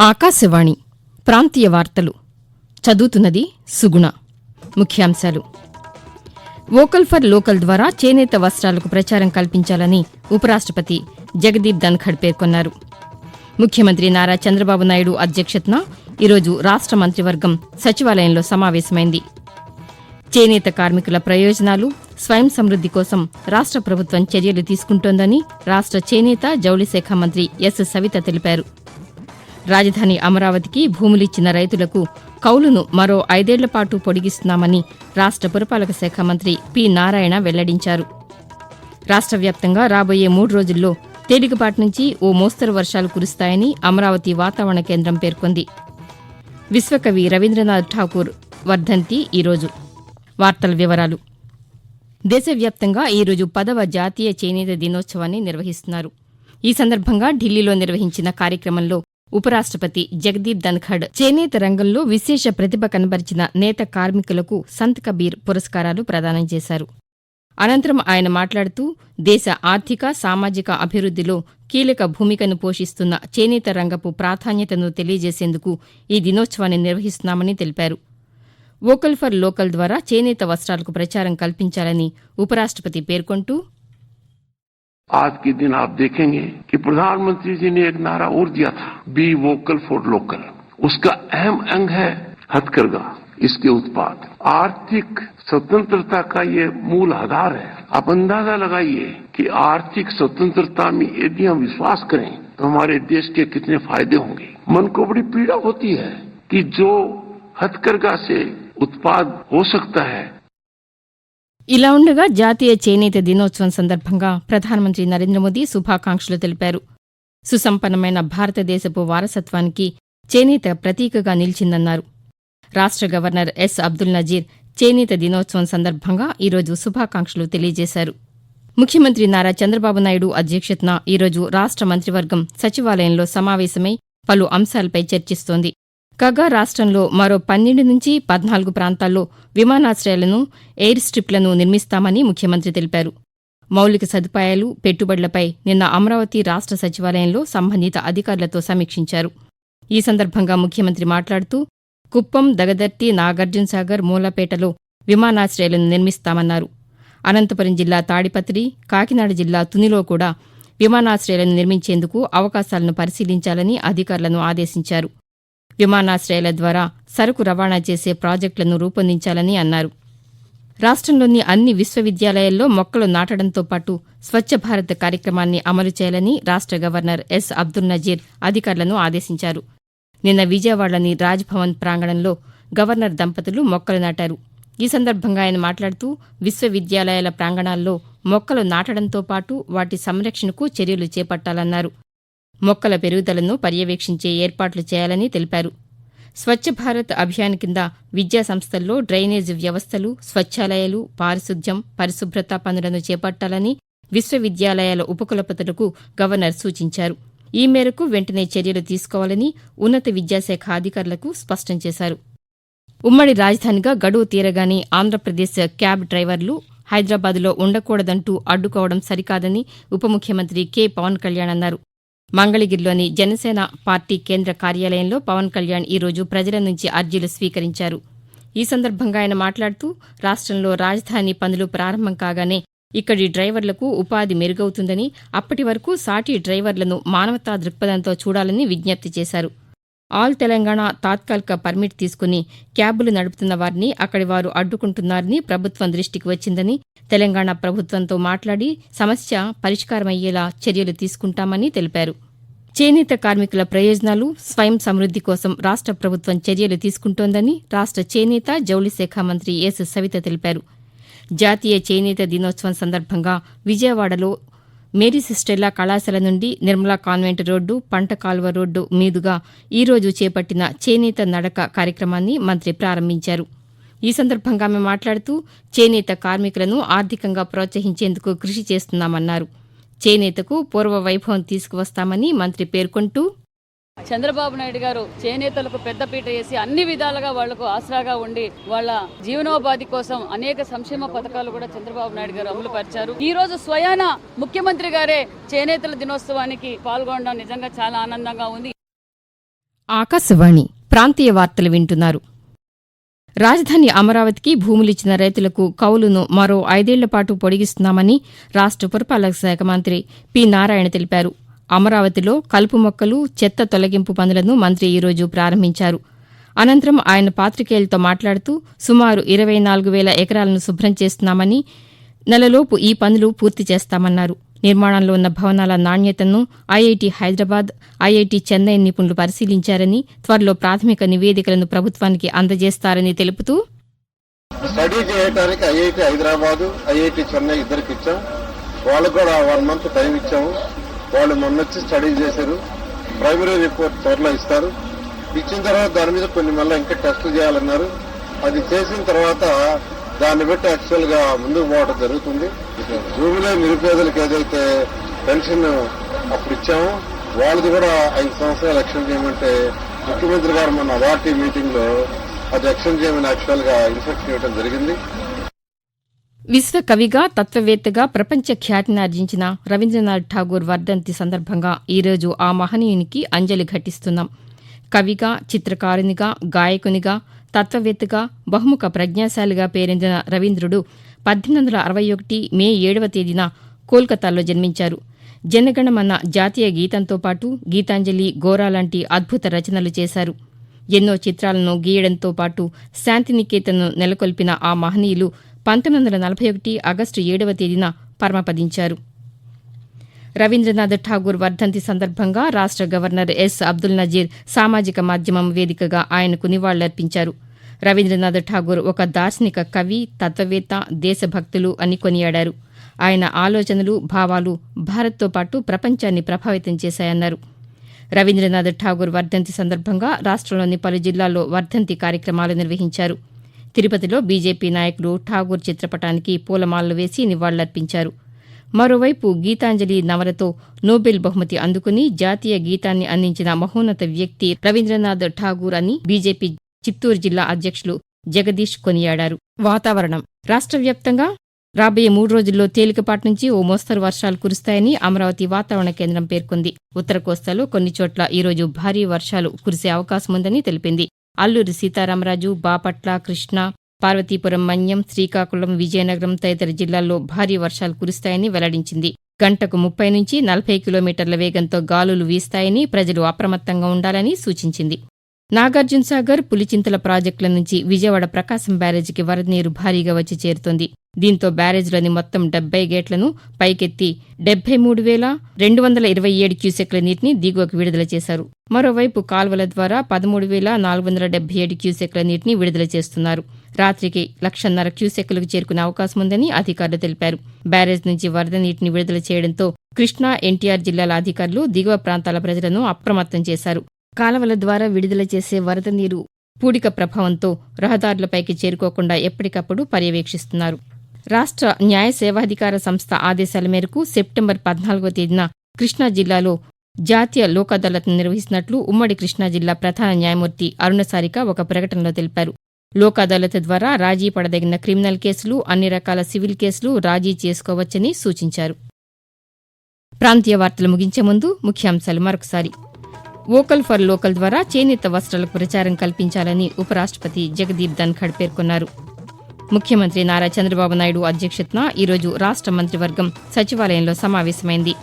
ఆకాశవాణి ప్రాంతీయ వార్తలు. చదువుతున్నది సుగుణ. ముఖ్యాంశాలు. వోకల్ ఫర్ లోకల్ ద్వారా చేనేత వస్త్రాలకు ప్రచారం కల్పించాలని ఉపరాష్టపతి జగదీప్ ధన్ఖడ్ పేర్కొన్నారు. ముఖ్యమంత్రి నారా చంద్రబాబు నాయుడు అధ్యక్షతన ఈరోజు రాష్ట మంత్రివర్గం సచివాలయంలో సమావేశమైంది. చేనేత కార్మికుల ప్రయోజనాలు స్వయం సమృద్ది కోసం రాష్ట ప్రభుత్వం చర్యలు తీసుకుంటోందని రాష్ట చేనేత జౌళి శాఖ మంత్రి ఎస్. సవిత తెలిపారు. రాజధాని అమరావతికి భూములిచ్చిన రైతులకు కౌలును మరో ఐదేళ్ళ పాటు పొడిగిస్తున్నామని రాష్ట పురపాలక శాఖ మంత్రి పి నారాయణ వెల్లడించారు. రాష్ట వ్యాప్తంగా రాబోయే మూడు రోజుల్లో తేలికపాటి నుంచి ఓ మోస్తరు వర్షాలు కురుస్తాయని అమరావతి వాతావరణ కేంద్రం పేర్కొంది. విశ్వకవి రవీంద్రనాథ్ ఠాకూర్ వర్ధంతి ఈరోజు. వార్తల వివరాలు. దేశవ్యాప్తంగా ఈరోజు పదవ జాతీయ చేనేత దినోత్సవాన్ని నిర్వహిస్తున్నారు. ఈ సందర్భంగా ఢిల్లీలో నిర్వహించిన కార్యక్రమంలో ఉపరాష్టపతి జగదీప్ ధన్ఖడ్ చేనేత రంగంలో విశేష ప్రతిభ కనబరిచిన నేత కార్మికులకు సంత్ కబీర్ పురస్కారాలు ప్రదానం చేశారు. అనంతరం ఆయన మాట్లాడుతూ దేశ ఆర్థిక సామాజిక అభివృద్దిలో కీలక భూమికను పోషిస్తున్న చేనేత రంగపు ప్రాధాన్యతను తెలియజేసేందుకు ఈ దినోత్సవాన్ని నిర్వహిస్తున్నామని తెలిపారు. వోకల్ ఫర్ లోకల్ ద్వారా చేనేత వస్త్రాలకు ప్రచారం కల్పించాలని ఉపరాష్టపతి పేర్కొంటూ आज के दिन आप देखेंगे कि प्रधानमंत्री जी ने एक नारा और दिया था बी वोकल फॉर लोकल उसका अहम अंग है हथकरघा, इसके उत्पाद। आर्थिक स्वतंत्रता का ये मूल आधार है। आप अंदाज़ा लगाइए कि आर्थिक स्वतंत्रता में यदि हम विश्वास करें तो हमारे देश के कितने फ़ायदे होंगे। मन को बड़ी पीड़ा होती है कि जो हथकरघा से उत्पाद हो सकता है ఇలా ఉండగా జాతీయ చేనేత దినోత్సవం సందర్భంగా ప్రధానమంత్రి నరేంద్ర మోదీ శుభాకాంక్షలు తెలిపారు. సుసంపన్నమైన భారతదేశపు వారసత్వానికి చేనేత ప్రతీకగా నిలిచిందన్నారు. రాష్ట గవర్నర్ ఎస్ అబ్దుల్ నజీర్ చేనేత దినోత్సవం సందర్భంగా ఈరోజు శుభాకాంక్షలు తెలియజేశారు. ముఖ్యమంత్రి నారా చంద్రబాబు నాయుడు అధ్యక్షతన ఈరోజు రాష్ట మంత్రివర్గం సచివాలయంలో సమావేశమై పలు అంశాలపై చర్చిస్తోంది. కాగా రాష్ట్రంలో మరో పన్నెండు నుంచి పద్నాలుగు ప్రాంతాల్లో విమానాశ్రయాలను ఎయిర్ స్ట్రిప్లను నిర్మిస్తామని ముఖ్యమంత్రి తెలిపారు. మౌలిక సదుపాయాలు పెట్టుబడులపై నిన్న అమరావతి రాష్ట సచివాలయంలో సంబంధిత అధికారులతో సమీక్షించారు. ఈ సందర్భంగా ముఖ్యమంత్రి మాట్లాడుతూ కుప్పం దగదర్తి నాగార్జునసాగర్ మూలపేటలో విమానాశ్రయాలను నిర్మిస్తామన్నారు. అనంతపురం జిల్లా తాడిపత్రి కాకినాడ జిల్లా తునిలో కూడా విమానాశ్రయాలను నిర్మించేందుకు అవకాశాలను పరిశీలించాలని అధికారులను ఆదేశించారు. విమానాశ్రయాల ద్వారా సరుకు రవాణా చేసే ప్రాజెక్టులను రూపొందించాలని అన్నారు. రాష్ట్రంలోని అన్ని విశ్వవిద్యాలయాల్లో మొక్కలు నాటడంతో పాటు స్వచ్ఛ భారత్ కార్యక్రమాన్ని అమలు చేయాలని రాష్ట గవర్నర్ ఎస్ అబ్దుల్ నజీర్ అధికారులను ఆదేశించారు. నిన్న విజయవాడలోని రాజ్భవన్ ప్రాంగణంలో గవర్నర్ దంపతులు మొక్కలు నాటారు. ఈ సందర్భంగా ఆయన మాట్లాడుతూ విశ్వవిద్యాలయాల ప్రాంగణాల్లో మొక్కలు నాటడంతో పాటు వాటి సంరక్షణకు చర్యలు చేపట్టాలన్నారు. మొక్కల పెరుగుదలను పర్యవేక్షించే ఏర్పాట్లు చేయాలని తెలిపారు. స్వచ్ఛ భారత్ అభియాన్ కింద విద్యా సంస్థల్లో డ్రైనేజ్ వ్యవస్థలు స్వచ్ఛాలయాలు పారిశుద్ధ్యం పరిశుభ్రత పనులను చేపట్టాలని విశ్వవిద్యాలయాల ఉపకులపతులకు గవర్నర్ సూచించారు. ఈ మేరకు వెంటనే చర్యలు తీసుకోవాలని ఉన్నత విద్యాశాఖ అధికారులకు స్పష్టం చేశారు. ఉమ్మడి రాజధానిగా గడువు తీరగానే ఆంధ్రప్రదేశ్ క్యాబ్ డ్రైవర్లు హైదరాబాద్లో ఉండకూడదంటూ అడ్డుకోవడం సరికాదని ఉప ముఖ్యమంత్రి కె. పవన్ కళ్యాణ్ అన్నారు. మంగళగిరిలోని జనసేన పార్టీ కేంద్ర కార్యాలయంలో పవన్ కళ్యాణ్ ఈరోజు ప్రజల నుంచి అర్జీలు స్వీకరించారు. ఈ సందర్భంగా ఆయన మాట్లాడుతూ రాష్ట్రంలో రాజధాని పనులు ప్రారంభం కాగానే ఇక్కడి డ్రైవర్లకు ఉపాధి మెరుగవుతుందని అప్పటి వరకు సాటి డ్రైవర్లను మానవతా దృక్పథంతో చూడాలని విజ్ఞప్తి చేశారు. ఆల్ తెలంగాణ తాత్కాలిక పర్మిట్ తీసుకుని క్యాబులు నడుపుతున్న వారిని అక్కడి వారు అడ్డుకుంటున్నారని ప్రభుత్వం దృష్టికి వచ్చిందని తెలంగాణ ప్రభుత్వంతో మాట్లాడి సమస్య పరిష్కారమయ్యేలా చర్యలు తీసుకుంటామని తెలిపారు. చేనేత కార్మికుల ప్రయోజనాలు స్వయం సమృద్ది కోసం రాష్ట ప్రభుత్వం చర్యలు తీసుకుంటోందని రాష్ట చేనేత జౌళి శాఖ మంత్రి ఎస్. సవిత తెలిపారు. జాతీయ చేనేత దినోత్సవం సందర్భంగా విజయవాడలో మేరీ సిస్టెల్లా కళాశాల నుండి నిర్మలా కాన్వెంట్ రోడ్డు పంట కాలువ రోడ్డు మీదుగా ఈరోజు చేపట్టిన చేనేత నడక కార్యక్రమాన్ని మంత్రి ప్రారంభించారు. ఈ సందర్భంగా ఆమె మాట్లాడుతూ చేనేత కార్మికులను ఆర్థికంగా ప్రోత్సహించేందుకు కృషి చేస్తున్నామన్నారు. చేనేతకు పూర్వ వైభవం తీసుకువస్తామని మంత్రి పేర్కొంటూ చంద్రబాబు నాయుడు గారు చేనేతలకు పెద్దపీట వేసి అన్ని విధాలుగా వాళ్ళకు ఆసరాగా ఉండి వాళ్ళ జీవనోపాధి కోసం అనేక సంక్షేమ పథకాలు కూడా చంద్రబాబు నాయుడు గారు అమలు పరిచారు. ఈ రోజు స్వయాన ముఖ్యమంత్రి గారే చేనేతల దినోత్సవానికి పాల్గొనడం నిజంగా చాలా ఆనందంగా ఉంది. ఆకాశవాణి ప్రాంతీయ వార్తలు వింటున్నారు. రాజధాని అమరావతికి భూములిచ్చిన రైతులకు కౌలును మరో ఐదేళ్ళ పాటు పొడిగిస్తున్నామని రాష్ట పురపాలక శాఖ మంత్రి పి నారాయణ తెలిపారు. అమరావతిలో కలుపు మొక్కలు చెత్త తొలగింపు పనులను మంత్రి ఈరోజు ప్రారంభించారు. అనంతరం ఆయన పాతికేయులతో మాట్లాడుతూ సుమారు ఇరవై నాలుగు వేల ఎకరాలను శుభ్రం చేస్తున్నామని నెలలోపు ఈ పనులు పూర్తి చేస్తామన్నారు. నిర్మాణంలో ఉన్న భవనాల నాణ్యతను ఐఐటి హైదరాబాద్ ఐఐటి చెన్నై నిపుణులు పరిశీలించారని త్వరలో ప్రాథమిక నివేదికలను ప్రభుత్వానికి అందజేస్తారని తెలుపుతూ స్టడీ చేయడానికి ఐఐటి హైదరాబాద్ ఐఐటి చెన్నై ఇద్దరికి ఇచ్చాం వాళ్ళకు కూడా వన్ మంత్ టైం ఇచ్చాము. వాళ్ళు మొన్న వచ్చి స్టడీ చేశారు. ప్రైమరీ రిపోర్ట్ త్వరలో ఇస్తారు. ఇచ్చిన తర్వాత దాని మీద కొన్ని మళ్ళీ ఇంకా టెస్టులు చేయాలన్నారు. అది చేసిన తర్వాత దాన్ని బట్టి యాక్చువల్గా ముందుకు పోవడం జరుగుతుంది. భూమిలో నిరుపేదలకు ఏదైతే పెన్షన్ అప్పుడు ఇచ్చామో వాళ్ళది కూడా ఐదు సంవత్సరాలు ఎక్షన్ చేయమంటే ముఖ్యమంత్రి గారు మొన్న అథారిటీ మీటింగ్లో అది ఎక్షన్ చేయమని యాక్చువల్గా ఇన్స్ట్రక్షన్ ఇవ్వడం జరిగింది. విశ్వ కవిగా తత్వవేత్తగా ప్రపంచ ఖ్యాతిని ఆర్జించిన రవీంద్రనాథ్ ఠాగూర్ వర్ధంతి సందర్భంగా ఈరోజు ఆ మహనీయునికి అంజలి ఘటిస్తున్నాం. కవిగా చిత్రకారునిగా గాయకునిగా తత్వవేత్తగా బహుముఖ ప్రజ్ఞాశాలిగా పేరొందిన రవీంద్రుడు పద్దెనిమిది వందల అరవై ఒకటి మే ఏడవ తేదీన కోల్కతాలో జన్మించారు. జనగణమన్న జాతీయ గీతంతో పాటు గీతాంజలి గోరా లాంటి అద్భుత రచనలు చేశారు. ఎన్నో చిత్రాలను గీయడంతో పాటు శాంతినికేతన్ను నెలకొల్పిన ఆ మహనీయులు పంతొమ్మిది వందల నలభై ఒకటి ఆగస్టు ఏడవ తేదీన పరమపదించారు. రవీంద్రనాథ్ ఠాగూర్ వర్ధంతి సందర్భంగా రాష్ట గవర్నర్ ఎస్. అబ్దుల్ నజీర్ సామాజిక మాధ్యమం వేదికగా ఆయనకు నివాళులర్పించారు. రవీంద్రనాథ్ ఠాగూర్ ఒక దార్శనిక కవి తత్వవేత్త దేశభక్తులు అని కొనియాడారు. ఆయన ఆలోచనలు భావాలు భారత్తో పాటు ప్రపంచాన్ని ప్రభావితం చేశాయన్నారు. రవీంద్రనాథ్ ఠాగూర్ వర్ధంతి సందర్భంగా రాష్ట్రంలోని పలు జిల్లాల్లో వర్ధంతి కార్యక్రమాలు నిర్వహించారు. తిరుపతిలో బీజేపీ నాయకులు ఠాగూర్ చిత్రపటానికి పూలమాలలు వేసి నివాళులర్పించారు. మరోవైపు గీతాంజలి నవలతో నోబెల్ బహుమతి అందుకుని జాతీయ గీతాన్ని అందించిన మహోన్నత వ్యక్తి రవీంద్రనాథ్ ఠాగూర్ అని బీజేపీ చిత్తూరు జిల్లా అధ్యక్షులు జగదీష్ కొనియాడారు. వాతావరణం. రాష్ట్ర వ్యాప్తంగా రాబోయే మూడు రోజుల్లో తేలికపాటి నుంచి ఓ మోస్తరు వర్షాలు కురుస్తాయని అమరావతి వాతావరణ కేంద్రం పేర్కొంది. ఉత్తర కోస్తాలో కొన్ని చోట్ల ఈరోజు భారీ వర్షాలు కురిసే అవకాశముందని తెలిపింది. అల్లూరి సీతారామరాజు బాపట్ల కృష్ణా పార్వతీపురం మన్యం శ్రీకాకుళం విజయనగరం తదితర జిల్లాల్లో భారీ వర్షాలు కురుస్తాయని వెల్లడించింది. గంటకు ముప్పై నుంచి నలభై కిలోమీటర్ల వేగంతో గాలులు వీస్తాయని ప్రజలు అప్రమత్తంగా ఉండాలని సూచించింది. నాగార్జున సాగర్ పులిచింతల ప్రాజెక్టుల నుంచి విజయవాడ ప్రకాశం బ్యారేజీకి వరద నీరు భారీగా వచ్చి చేరుతోంది. దీంతో బ్యారేజ్లోని మొత్తం డెబ్బై గేట్లను పైకెత్తి డెబ్బై మూడు వేల రెండు వందల ఇరవై ఏడు క్యూసెక్ల నీటిని దిగువకు విడుదల చేశారు. మరోవైపు కాల్వల ద్వారా పదమూడు వేల నాలుగు వందల డెబ్బై ఏడు క్యూసెక్ల నీటిని విడుదల చేస్తున్నారు. రాత్రికి లక్షన్నర క్యూసెక్లకు చేరుకునే అవకాశం ఉందని అధికారులు తెలిపారు. బ్యారేజ్ నుంచి వరద నీటిని విడుదల చేయడంతో కృష్ణా ఎన్టీఆర్ జిల్లాల అధికారులు దిగువ ప్రాంతాల ప్రజలను అప్రమత్తం చేశారు. కాలవల ద్వారా విడుదల చేసే వరద నీరు పూడిక ప్రభావంతో రహదారులపైకి చేరుకోకుండా ఎప్పటికప్పుడు పర్యవేక్షిస్తున్నారు. రాష్ట్ర న్యాయ సేవాధికార సంస్థ ఆదేశాల మేరకు సెప్టెంబర్ పద్నాలుగో తేదీన కృష్ణా జిల్లాలో జాతీయ లోక్ అదాలత్ను నిర్వహిస్తున్నట్లు ఉమ్మడి కృష్ణా జిల్లా ప్రధాన న్యాయమూర్తి అరుణసారిక ఒక ప్రకటనలో తెలిపారు. లోక్ అదాలత్ ద్వారా రాజీ పడదగిన క్రిమినల్ కేసులు అన్ని రకాల సివిల్ కేసులు రాజీ చేసుకోవచ్చని సూచించారు. ప్రాంతీయ వార్తలు ముగించే ముందు ముఖ్యాంశాలు మరొకసారి. వోకల్ ఫర్ లోకల్ ద్వారా చేనేత వస్త్రాలకు ప్రచారం కల్పించాలని ఉపరాష్టపతి జగదీప్ ధన్ఖడ్ పేర్కొన్నారు. ముఖ్యమంత్రి నారా చంద్రబాబు నాయుడు అధ్యక్షతన ఈరోజు రాష్ట మంత్రివర్గం సచివాలయంలో సమావేశమైంది.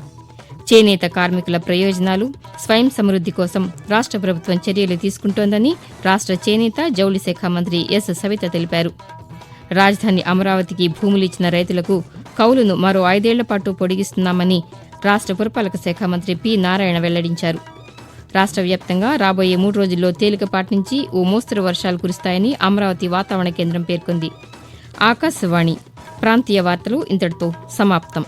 చేనేత కార్మికుల ప్రయోజనాలు స్వయం సమృద్ది కోసం రాష్ట ప్రభుత్వం చర్యలు తీసుకుంటోందని రాష్ట చేనేత జౌళి శాఖ మంత్రి ఎస్. సవిత తెలిపారు. రాజధాని అమరావతికి భూములిచ్చిన రైతులకు కౌలును మరో ఐదేళ్ళ పాటు పొడిగిస్తున్నామని రాష్ట పురపాలక శాఖ మంత్రి పి. నారాయణ వెల్లడించారు. రాష్ట్ర వ్యాప్తంగా రాబోయే మూడు రోజుల్లో తేలికపాటి నుంచి ఓ మోస్తరు వర్షాలు కురుస్తాయని అమరావతి వాతావరణ కేంద్రం పేర్కొంది. ఆకాశవాణి ప్రాంతీయ వార్తలు ఇంతటితో సమాప్తం.